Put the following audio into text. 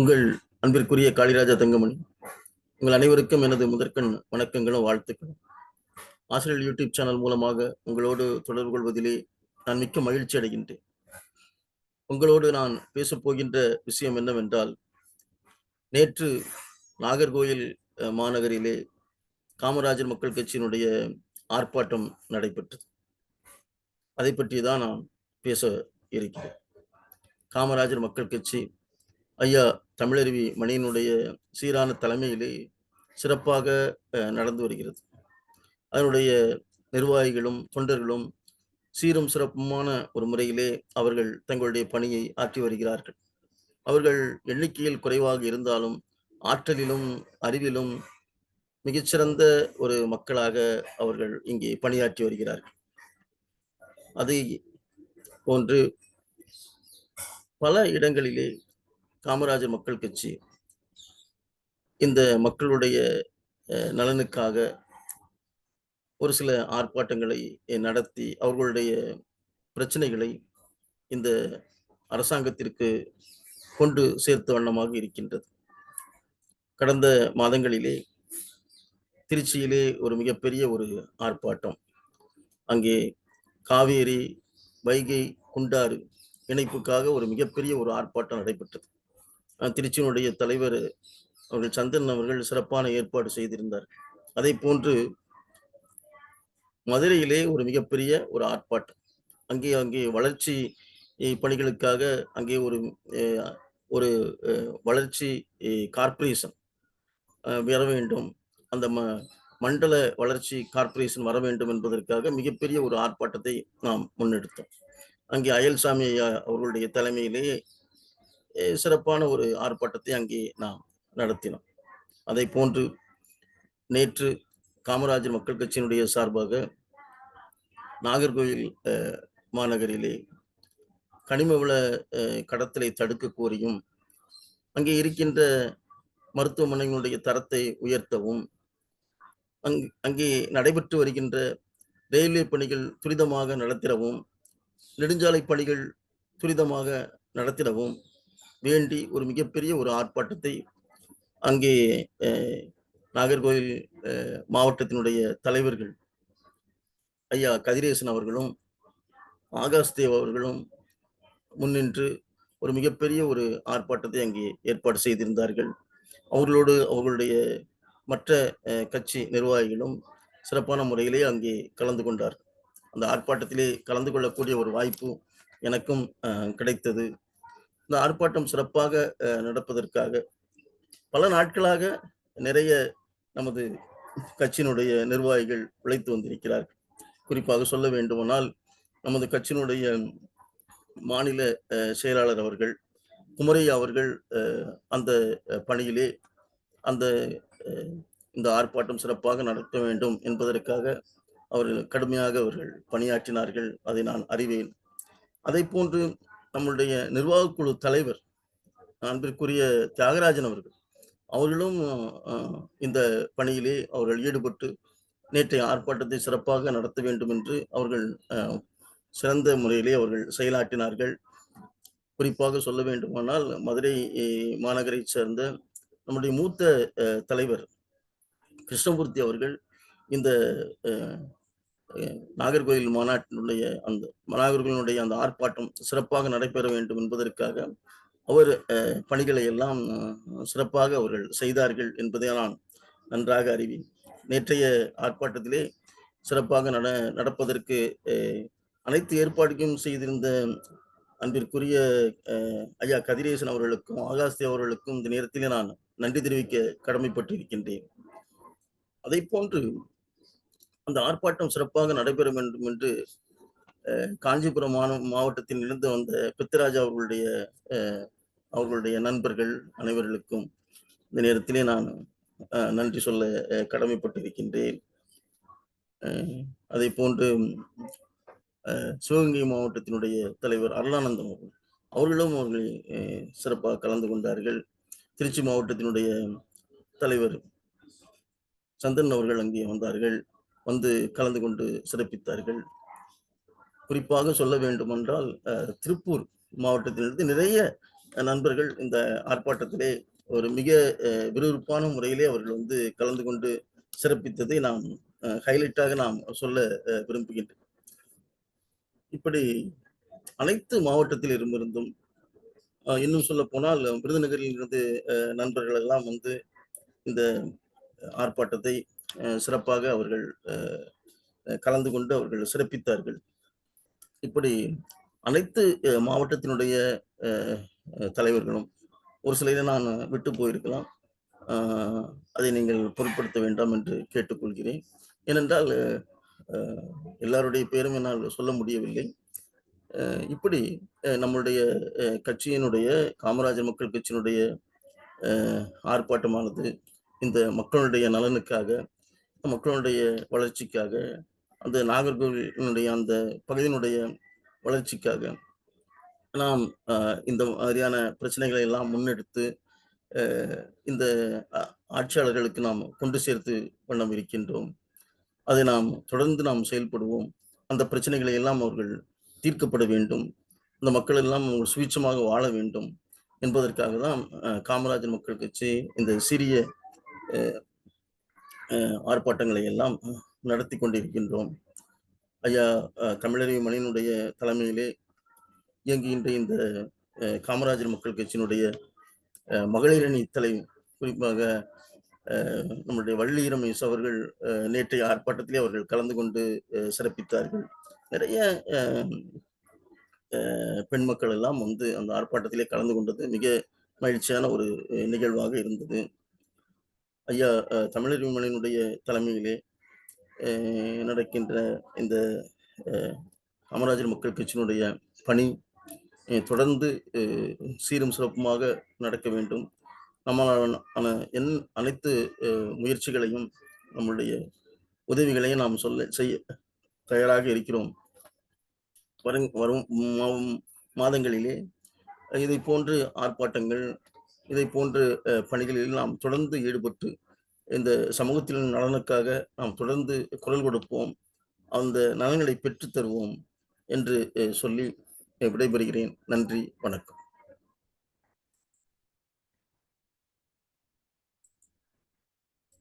உங்கள் அன்பிற்குரிய காளிராஜா தங்கமணி உங்கள் அனைவருக்கும் எனது முதற்கண் வணக்கங்களும் வாழ்த்துக்களும். ஆசிரியர் யூடியூப் சேனல் மூலமாக உங்களோடு தொடர்பு கொள்வதிலே நான் மிக்க மகிழ்ச்சி அடைகின்றேன். உங்களோடு நான் பேசப் போகின்ற விஷயம் என்னவென்றால் நேற்று நாகர்கோயில் மாநகரிலே காமராஜர் மக்கள் கட்சியினுடைய ஆர்ப்பாட்டம் நடைபெற்றது. அதை பற்றி தான் நான் பேச இருக்கிறேன். காமராஜர் மக்கள் கட்சி ஐயா தமிழருவி மணியினுடைய சீரான தலைமையிலே சிறப்பாக நடந்து வருகிறது. அதனுடைய நிர்வாகிகளும் தொண்டர்களும் சீரும் சிறப்புமான ஒரு முறையிலே அவர்கள் தங்களுடைய பணியை ஆற்றி வருகிறார்கள். அவர்கள் எண்ணிக்கையில் குறைவாக இருந்தாலும் ஆற்றலிலும் அறிவிலும் மிகச்சிறந்த ஒரு மக்களாக அவர்கள் இங்கே பணியாற்றி வருகிறார்கள். அதை போன்று பல இடங்களிலே காமராஜர் மக்கள் கட்சி இந்த மக்களுடைய அஹ், நலனுக்காக ஒரு சில ஆர்ப்பாட்டங்களை நடத்தி அவர்களுடைய பிரச்சனைகளை இந்த அரசாங்கத்திற்கு கொண்டு சேர்த்த வண்ணமாக இருக்கின்றது. கடந்த மாதங்களிலே திருச்சியிலே ஒரு மிகப்பெரிய ஒரு ஆர்ப்பாட்டம். அங்கே காவேரி வைகை குண்டாறு இணைப்புக்காக ஒரு மிகப்பெரிய ஒரு ஆர்ப்பாட்டம் நடைபெற்றது. திருச்சியினுடைய தலைவர் அவர்கள் சந்திரன் அவர்கள் சிறப்பான ஏற்பாடு செய்திருந்தார். அதை போன்று மதுரையிலே ஒரு மிகப்பெரிய ஒரு ஆர்ப்பாட்டம். அங்கே அங்கே வளர்ச்சி பணிகளுக்காக அங்கே ஒரு ஒரு வளர்ச்சி அஹ், கார்ப்பரேஷன் வர வேண்டும். அந்த ம மண்டல வளர்ச்சி கார்ப்பரேஷன் வர வேண்டும் என்பதற்காக மிகப்பெரிய ஒரு ஆர்ப்பாட்டத்தை நாம் முன்னெடுத்தோம். அங்கே அயல்சாமி அவர்களுடைய தலைமையிலேயே சிறப்பான ஒரு ஆர்ப்பாட்டத்தை அங்கே நாம் நடத்தினோம். அதை போன்று நேற்று காமராஜர் மக்கள் கட்சியினுடைய சார்பாக நாகர்கோவில் மாநகரிலே கனிம வள கடத்தலை தடுக்க கோரியும் அங்கே இருக்கின்ற மருத்துவமனைகளுடைய தரத்தை உயர்த்தவும் அங் அங்கே நடைபெற்று வருகின்ற ரயில்வே பணிகள் துரிதமாக நடத்திடவும் நெடுஞ்சாலை பணிகள் துரிதமாக நடத்திடவும் வேண்டி ஒரு மிகப்பெரிய ஒரு ஆர்ப்பாட்டத்தை அங்கே நாகர்கோவில் மாவட்டத்தினுடைய தலைவர்கள் ஐயா கதிரேசன் அவர்களும் ஆகாஷ் தேவ் அவர்களும் முன்னின்று ஒரு மிகப்பெரிய ஒரு ஆர்ப்பாட்டத்தை அங்கே ஏற்பாடு செய்திருந்தார்கள். அவர்களோடு அவர்களுடைய மற்ற கட்சி நிர்வாகிகளும் சிறப்பான முறையிலே அங்கே கலந்து கொண்டார். அந்த ஆர்ப்பாட்டத்திலே கலந்து கொள்ளக்கூடிய ஒரு வாய்ப்பு எனக்கும் கிடைத்தது. இந்த ஆர்ப்பாட்டம் சிறப்பாக நடப்பதற்காக பல நாட்களாக நிறைய நமது கட்சியினுடைய நிர்வாகிகள் உழைத்து வந்திருக்கிறார்கள். குறிப்பாக சொல்ல வேண்டுமானால் நமது கட்சியினுடைய மாநில செயலாளர் அவர்கள் குமரையா அவர்கள் அந்த பணியிலே அந்த இந்த ஆர்ப்பாட்டம் சிறப்பாக நடத்த வேண்டும் என்பதற்காக அவர்கள் கடுமையாக அவர்கள் பணியாற்றினார்கள். அதை நான் அறிவேன். அதை போன்று நம்மளுடைய நிர்வாகக் குழு தலைவர் அன்பிற்குரிய தியாகராஜன் அவர்கள் அவர்களும் இந்த பணியிலே அவர்கள் ஈடுபட்டு நேற்றைய ஆர்ப்பாட்டத்தை சிறப்பாக நடத்த வேண்டும் என்று அவர்கள் சிறந்த முறையிலே அவர்கள் செயலாற்றினார்கள். குறிப்பாக சொல்ல வேண்டுமானால் மதுரை மாநகரை சேர்ந்த நம்முடைய மூத்த தலைவர் கிருஷ்ணமூர்த்தி அவர்கள் இந்த நாகர்கோயில் மாநாட்டினுடைய அந்த நாகர்கோயிலுடைய அந்த ஆர்ப்பாட்டம் சிறப்பாக நடைபெற வேண்டும் என்பதற்காக அவர் அஹ், பணிகளை எல்லாம் சிறப்பாக அவர்கள் செய்தார்கள் என்பதை நான் நன்றாக அறிவேன். நேற்றைய ஆர்ப்பாட்டத்திலே சிறப்பாக நட நடப்பதற்கு அஹ், அனைத்து ஏற்பாடுகளும் செய்திருந்த அன்பிற்குரிய அஹ், ஐயா கதிரேசன் அவர்களுக்கும் ஆகாஸ்தி அவர்களுக்கும் இந்த நேரத்திலே நான் நன்றி தெரிவிக்க கடமைப்பட்டிருக்கின்றேன். அதை போன்று அந்த ஆர்ப்பாட்டம் சிறப்பாக நடைபெற வேண்டும் என்று காஞ்சிபுரம் மாந மாவட்டத்தில் இருந்து வந்த பித்தராஜா அவர்களுடைய அவர்களுடைய நண்பர்கள் அனைவர்களுக்கும் இந்த நேரத்திலே நான் நன்றி சொல்ல கடமைப்பட்டிருக்கின்றேன். அதை போன்று சிவகங்கை மாவட்டத்தினுடைய தலைவர் அருளானந்தம் அவர்கள் அவர்களும் அவர்கள் சிறப்பாக கலந்து கொண்டார்கள். திருச்சி மாவட்டத்தினுடைய தலைவர் சந்திரன் அவர்கள் அங்கே வந்தார்கள். வந்து கலந்து கொண்டு சிறப்பித்தார்கள். குறிப்பாக சொல்ல வேண்டுமென்றால் திருப்பூர் மாவட்டத்திலிருந்து நிறைய நண்பர்கள் இந்த ஆர்ப்பாட்டத்திலே ஒரு மிக அஹ், விறுவிறுப்பான முறையிலே அவர்கள் வந்து கலந்து கொண்டு சிறப்பித்ததை நாம் ஹைலைட்டாக நாம் சொல்ல விரும்புகின்றேன். இப்படி அனைத்து மாவட்டத்தில் இருந்திருந்தும் இன்னும் சொல்ல போனால் விருதுநகரில் இருந்து அஹ், நண்பர்கள் எல்லாம் வந்து இந்த ஆர்ப்பாட்டத்தை சிறப்பாக அவர்கள் கலந்து கொண்டு அவர்கள் சிறப்பித்தார்கள். இப்படி அனைத்து மாவட்டத்தினுடைய தலைவர்களும் ஒரு சிலரை நான் விட்டு போயிருக்கலாம். அதை நீங்கள் பொருட்படுத்த வேண்டாம் என்று கேட்டுக்கொள்கிறேன். ஏனென்றால் எல்லாருடைய பேரும் என்னால் சொல்ல முடியவில்லை. இப்படி நம்முடைய கட்சியினுடைய காமராஜர் மக்கள் கட்சியினுடைய ஆர்ப்பாட்டமானது இந்த மக்களுடைய நலனுக்காக மக்களுடைய வளர்ச்சிக்காக அந்த நாகர்கோவிலினுடைய அந்த பகுதியினுடைய வளர்ச்சிக்காக நாம் இந்த மாதிரியான பிரச்சனைகளை எல்லாம் முன்னெடுத்து இந்த ஆட்சியாளர்களுக்கு நாம் கொண்டு சேர்த்து வண்ணம் இருக்கின்றோம். அதை நாம் தொடர்ந்து நாம் செயல்படுவோம். அந்த பிரச்சனைகளை எல்லாம் அவர்கள் தீர்க்கப்பட வேண்டும். இந்த மக்கள் எல்லாம் அவர்கள் சுவீட்சமாக வாழ வேண்டும் என்பதற்காக தான் காமராஜர் மக்கள் கட்சி இந்த சிறிய ஆர்ப்பாட்டங்களை எல்லாம் நடத்தி கொண்டிருக்கின்றோம். ஐயா தமிழறிவு மணியனுடைய தலைமையிலே இயங்குகின்ற இந்த காமராஜர் மக்கள் கட்சியினுடைய மகளிர் அணி தலை குறிப்பாக நம்முடைய வள்ளி ரமேஷ் அவர்கள் நேற்றைய ஆர்ப்பாட்டத்திலே அவர்கள் கலந்து கொண்டு சிறப்பித்தார்கள். நிறைய பெண் மக்கள் எல்லாம் வந்து அந்த ஆர்ப்பாட்டத்திலே கலந்து கொண்டது மிக மகிழ்ச்சியான ஒரு நிகழ்வாக இருந்தது. ஐயா தமிழர் தமிழறிவு தலைமையிலே நடக்கின்ற இந்த அமராஜர் காமராஜர் மக்கள் கட்சியினுடைய பணி தொடர்ந்து சீரும் சிறப்புமாக நடக்க வேண்டும். நம்மளான ஆன என் அனைத்து முயற்சிகளையும் நம்முடைய உதவிகளையும் நாம் சொல்ல செய்ய தயாராக இருக்கிறோம். வரும் வரும் மாதங்களிலே இதை போன்று ஆர்ப்பாட்டங்கள் இதை போன்று பணிகளில் நாம் தொடர்ந்து ஈடுபட்டு இந்த சமூகத்தின் நலனுக்காக நாம் தொடர்ந்து குரல் கொடுப்போம். அந்த நலன்களை பெற்றுத் தருவோம் என்று சொல்லி விடைபெறுகிறேன். நன்றி வணக்கம்.